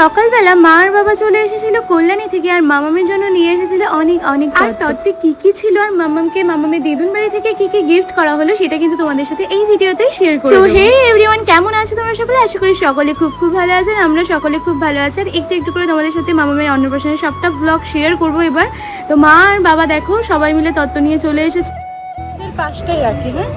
সকালবেলা মা আর বাবা চলে এসেছিল কল্যাণী থেকে আর মামামের জন্য নিয়ে এসেছিল অনেক অনেক আর তত্ত্বে। কি কি ছিল আর মামামকে মামামের দিদুন বাড়ি থেকে কি কি গিফট করা হলো সেটা কিন্তু তোমাদের সাথে এই ভিডিওতে শেয়ার করব সো হে এভরিওয়ান কেমন আছো তোমরা সকলে? আশা করি সকলে খুব খুব ভালো আছেন আমরা সকলে খুব ভালো আছি। আর একটু একটু করে তোমাদের সাথে মামামের অন্নপ্রাশনের সবটা ব্লগ শেয়ার করব এবার। তো মা আর বাবা দেখো সবাই মিলে তত্ত্ব নিয়ে চলে এসেছে। পাশটাই রাখি হ্যাঁ?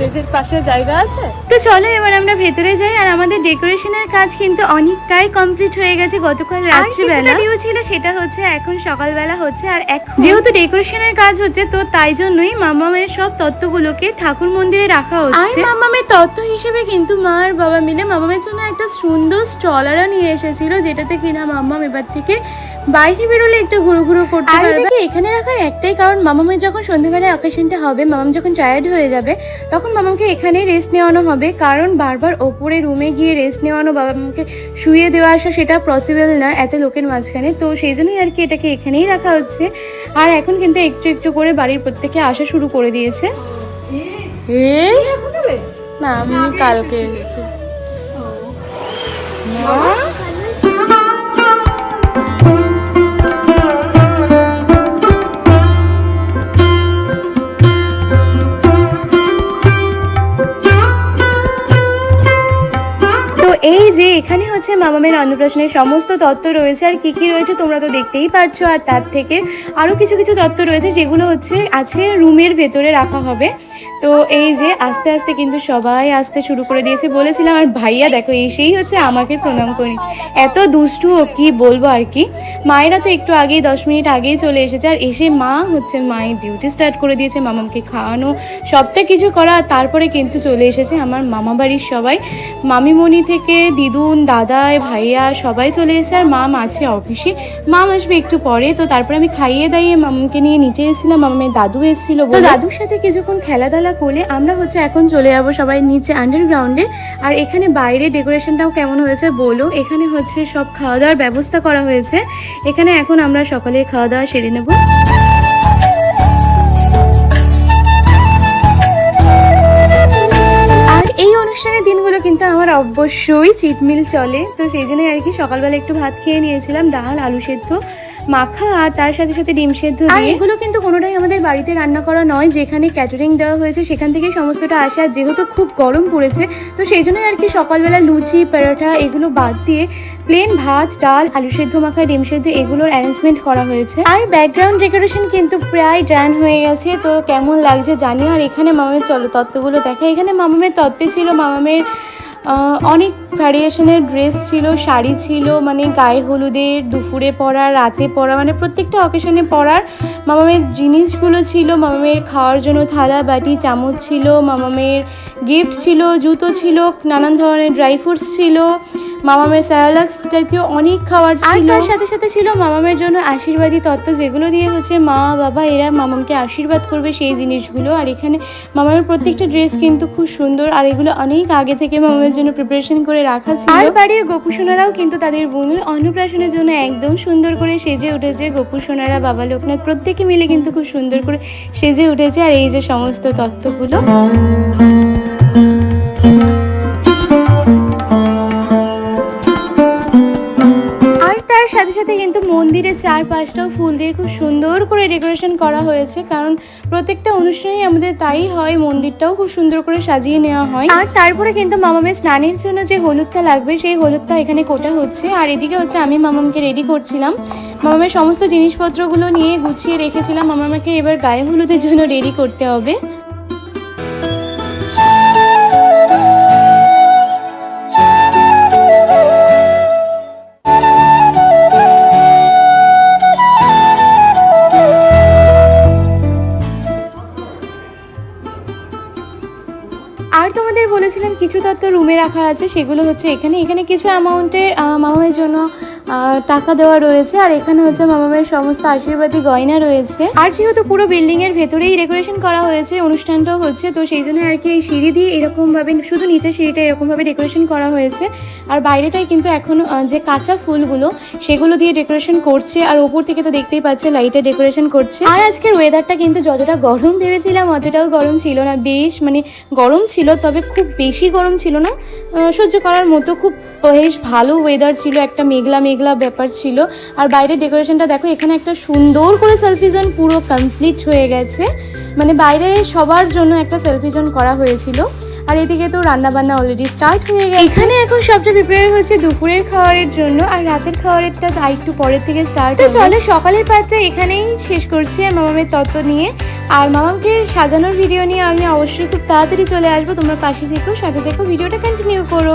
স্টেজের পাশে জায়গা আছে? তো চলো এবার আমরা ভেতরে যাই আর আমাদের ডেকোরেশনের কাজ কিন্তু অনেকটাই কমপ্লিট হয়ে গেছে গতকাল রাত্রিবেলা। ডিউ ছিল সেটা হচ্ছে এখন সকালবেলা হচ্ছে আর এখন যেহেতু ডেকোরেশনের কাজ হচ্ছে তো তাই জন্যই মামামের সব তত্ত্বগুলোকে ঠাকুর মন্দিরে রাখা হচ্ছে। আর মামামের তত্ত্ব হিসেবে কিন্তু মা আর বাবা মিলে মামামের জন্য একটা সুন্দর স্টলারও নিয়ে এসেছিল যেটাতে কিনা মামাম এবার থেকে বাইরে বেরোলে একটু ঘুরো ঘুরো করতে পারবে। এখানে রাখার একটাই কারণ মামামের যখন সন্ধ্যেবেলায় অকেশনটা হবে মামাম যখন টায়ার্ড হয়ে যাবে তখন মামামকে এখানেই রেস্ট নেওয়ানো হবে। কারণ বারবার ওপরে রুমে গিয়ে রেস্ট নেওয়ানো বাবা মামাকে শুয়ে দেওয়া আসা সেটা পসিবল না এত লোকের মাঝখানে। তো সেই জন্যই আর কি এটাকে এখানেই রাখা হচ্ছে। আর এখন কিন্তু একটু একটু করে বাড়ির প্রত্যেকে আসা শুরু করে দিয়েছে। না আমি কালকে এসেছি। এখানে হচ্ছে মামামের অন্নপ্রাশনের সমস্ত তত্ত্ব রয়েছে। আর কী কী রয়েছে তোমরা তো দেখতেই পারছ। আর তার থেকে আরও কিছু কিছু তত্ত্ব রয়েছে যেগুলো হচ্ছে আছে রুমের ভেতরে রাখা হবে। তো এই যে আস্তে আস্তে কিন্তু সবাই আসতে শুরু করে দিয়েছে। বলেছিলাম আর ভাইয়া দেখো এসেই হচ্ছে আমাকে প্রণাম করে নিচ্ছে। এত দুষ্টু ও কি বলব আর কি? মায়েরা তো একটু আগেই দশ মিনিট আগেই চলে এসেছে। আর এসে মা হচ্ছে মায়ের ডিউটি স্টার্ট করে দিয়েছে। মামামকে খাওয়ানো সবটা কিছু করা তারপরে কিন্তু চলে এসেছে আমার মামা বাড়ির সবাই। মামিমণি থেকে দিদুন দাদাই ভাইয়া সবাই চলে এসেছে। আর মাম আছে অফিসে। মাম আসবে একটু পরে। তো তারপরে আমি খাইয়ে দাইয়ে মামকে নিয়ে নিচে এসেছিলাম। মামামের দাদু এসেছিল দাদুর সাথে কিছুক্ষণ খেলাধুলা করে আমরা হচ্ছে এখন চলে যাব সবাই নিচে আন্ডারগ্রাউন্ডে আর এখানে বাইরে ডেকোরেশনটাও কেমন হয়েছে বলো? এখানে হচ্ছে সব খাওয়া দাওয়ার ব্যবস্থা করা হয়েছে। এখানে এখন আমরা সকালে খাওয়া দাওয়া সেরে নেব। অনুষ্ঠানের দিনগুলো কিন্তু আমার অবশ্যই চিটমিল চলে। তো সেই জন্যই আর কি সকালবেলা একটু ভাত খেয়ে নিয়েছিলাম, ডাল, আলু সেদ্ধ। মাখা আর তার সাথে সাথে ডিম সেদ্ধ আর এগুলো কিন্তু কোনোটাই আমাদের বাড়িতে রান্না করা নয়, যেখানে ক্যাটারিং দেওয়া হয়েছে, সেখান থেকে সমস্তটা আসে। আর যেহেতু খুব গরম পড়েছে, তো সেই জন্যই আর কি সকালবেলা লুচি, পরোটা এগুলো বাদ দিয়ে প্লেন ভাত, ডাল, আলু সেদ্ধ মাখা, ডিম সেদ্ধ এগুলোর অ্যারেঞ্জমেন্ট করা হয়েছে। আর ব্যাকগ্রাউন্ড ডেকোরেশন কিন্তু প্রায় ডান হয়ে গেছে, তো কেমন লাগছে জানি আর এখানে মামামের চলো তত্ত্বগুলো দেখা এখানে মামামের তত্ত্বে ছিল মামামের অনেক ভ্যারিয়েশনের ড্রেস ছিল, শাড়ি ছিল মানে গায়ে হলুদের দুপুরে পরা, রাতে পরা মানে প্রত্যেকটা অকেশনে পরার মামামের জিনিসগুলো ছিল, মামামের খাওয়ার জন্য থালা, বাটি, চামচ ছিল, মামামের গিফট ছিল, জুতো ছিল, নানান ধরনের ড্রাই ফ্রুটস ছিল মামামের স্যারালাক্স জাতীয় অনেক খাবার ছিল। তার সাথে সাথে ছিল মামামের জন্য আশীর্বাদী তত্ত্ব যেগুলো দিয়ে হচ্ছে মা বাবা এরা মামামকে আশীর্বাদ করবে সেই জিনিসগুলো। আর এখানে মামামের প্রত্যেকটা ড্রেস কিন্তু খুব সুন্দর আর এগুলো অনেক আগে থেকে মামামের জন্য প্রিপারেশন করে রাখা ছিল। আর বাড়ির গোপুসোনারাও কিন্তু তাদের বোনের অন্নপ্রাশনের জন্য একদম সুন্দর করে সেজে উঠেছে। গোপুসোনারা বাবা লোকনাথ প্রত্যেকে মিলে কিন্তু খুব সুন্দর করে সেজে উঠেছে। আর এই যে সমস্ত তত্ত্বগুলো। সাথে সাথে কিন্তু মন্দিরের চারপাশটাও ফুল দিয়ে খুব সুন্দর করে ডেকোরেশন করা হয়েছে, কারণ প্রত্যেকটা অনুষ্ঠানেই আমাদের তাই হয়, মন্দিরটাও খুব সুন্দর করে সাজিয়ে নেওয়া হয়। আর তারপরে কিন্তু মামামের স্নানের জন্য যে হলুদটা লাগবে, সেই হলুদটা এখানে কোটা হচ্ছে। আর এদিকে হচ্ছে আমি মামামকে রেডি করছিলাম। মামামের সমস্ত জিনিসপত্রগুলো নিয়ে গুছিয়ে রেখেছিলাম। মামামাকে এবার গায়ে হলুদের জন্য রেডি করতে হবে। বলেছিলাম কিছু তত্ত্ব রুমে রাখা আছে, সেগুলো হচ্ছে এখানে। এখানে কিছু অ্যামাউন্টের মামামের জন্য টাকা দেওয়া রয়েছে, আর এখানে হচ্ছে মামামের সমস্ত আশীর্বাদী গয়না রয়েছে। আর যেহেতু পুরো বিল্ডিং এর ভেতরেই ডেকোরেশন করা হয়েছে, অনুষ্ঠানটাও হচ্ছে, তো সেই জন্য আর কি এই সিঁড়ি দিয়ে এরকম ভাবে শুধু নিচের সিঁড়িটা এরকম ভাবে ডেকোরেশন করা হয়েছে। আর বাইরেটাই কিন্তু এখন যে কাঁচা ফুলগুলো, সেগুলো দিয়ে ডেকোরেশন করছে, আর ওপর থেকে তো দেখতেই পাচ্ছে লাইটে ডেকোরেশন করছে। আর আজকের ওয়েদারটা কিন্তু যতটা গরম ভেবেছিলাম, অতটাও গরম ছিল না। বেশ মানে গরম ছিল, তবে খুব বেশি গরম ছিল না। সহ্য করার মতো খুব বেশ ভালো ওয়েদার ছিল, একটা মেঘলা মেঘলা ব্যাপার ছিল। আর বাইরের ডেকোরেশনটা দেখো, এখানে একটা সুন্দর করে সেলফি জোন পুরো কমপ্লিট হয়ে গেছে। মানে বাইরে সবার জন্য একটা সেলফি জোন করা হয়েছিল। আর এদিকে তো রান্না বান্না অলরেডি স্টার্ট হয়ে গেছে। এখানে এখন সবটা প্রিপেয়ার হচ্ছে দুপুরের খাবারের জন্য আর রাতের খাবারেরটা তাই একটু পরের থেকে স্টার্ট তো চলো সকালের পার্টটা এখানেই শেষ করছি আর মামামের তত্ত্ব নিয়ে। আর মামাকে সাজানোর ভিডিও নিয়ে আমি অবশ্যই খুব তাড়াতাড়ি চলে আসব তোমরা পাশে থেকো সাথে থেকো ভিডিওটা কন্টিনিউ করো।